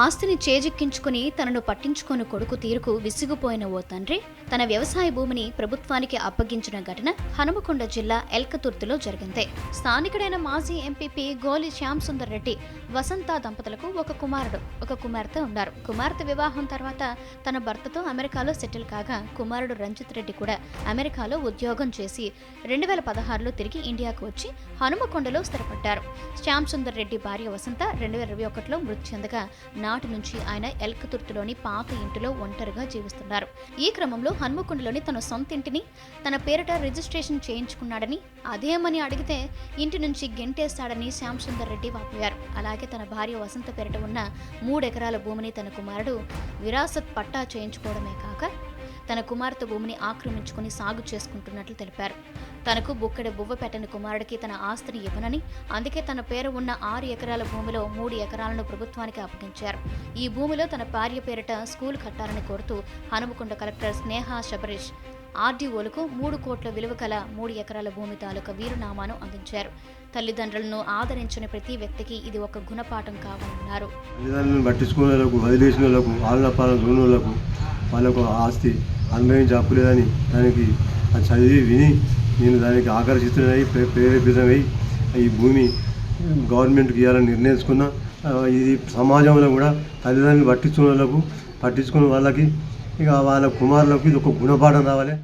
ఆస్తిని చేజిక్కించుకుని తనను పట్టించుకొని కొడుకు తీరుకు విసిగిపోయిన ఓ తండ్రి తన వ్యవసాయ భూమిని ప్రభుత్వానికి అప్పగించిన ఘటన హనుమకొండ జిల్లా ఎల్కతుర్తిలో జరిగింది. స్థానికుడైన మాజీ ఎంపీపీ గోలి శ్యామ్ సుందర్ రెడ్డి వసంత దంపతులకు ఒక కుమారుడు ఒక కుమార్తె ఉన్నారు. కుమార్తె వివాహం తర్వాత తన భర్తతో అమెరికాలో సెటిల్ కాగా కుమారుడు రంజిత్ రెడ్డి కూడా అమెరికాలో ఉద్యోగం చేసి రెండు వేల పదహారులో తిరిగి ఇండియాకు వచ్చి హనుమకొండలో స్థిరపడ్డారు. శ్యామ్ సుందర్ రెడ్డి భార్య వసంత రెండు వేల ఇరవై ఒకటిలో మృతి చెందగా నాటి నుంచి ఆయన ఎల్కతుర్తిలోని పాత ఇంటిలో ఒంటరిగా జీవిస్తున్నారు. ఈ క్రమంలో హన్మకొండలోని తన సొంత ఇంటిని తన పేరిట రిజిస్ట్రేషన్ చేయించుకున్నాడని అదేమని అడిగితే ఇంటి నుంచి గెంటేస్తాడని శ్యామ్ సుందర్ రెడ్డి వాపోయారు. అలాగే తన భార్య వసంత పేరిట ఉన్న మూడెకరాల భూమిని తన కుమారుడు విరాసత్ పట్టా చేయించుకోవడమే కాక తన కుమార్తె భూమిని ఆక్రమించుకుని సాగు చేసుకుంటున్నట్లు తెలిపారు. తనకు బుక్కడి బువ్వ పెట్టని కుమారుడికి తన ఆస్తిని ఇవ్వనని అందుకే తన పేరు ఉన్న ఆరు ఎకరాల భూమిలో మూడు ఎకరాలను ప్రభుత్వానికి అప్పగించారు. ఈ భూమిలో తన భార్య పేరిట స్కూల్ కట్టాలని కోరుతూ హనుమకొండ కలెక్టర్ స్నేహ శబరీష్ ఆర్డీఓలకు మూడు కోట్ల విలువ గల మూడు ఎకరాల భూమి తాలూకా వీరునామాను అందించారు. తల్లిదండ్రులను ఆదరించిన ప్రతి వ్యక్తికి ఇది ఒక గుణపాఠం కావాలన్నారు తల్లిదండ్రులను వాళ్ళకు ఆస్తి అనుభవించి హక్కు లేదని దానికి చదివి విని నేను దానికి ఆకర్షితుడై ప్రే- ప్రేరేపితమై ఈ భూమి గవర్నమెంట్కి ఇవ్వాలని నిర్ణయించుకున్నా. ఇది సమాజంలో కూడా తల్లిదండ్రులు పట్టించుకునే వాళ్ళకు పట్టించుకున్న వాళ్ళకి ఇక వాళ్ళ కుమారులకు ఇది ఒక గుణపాఠం రావాలి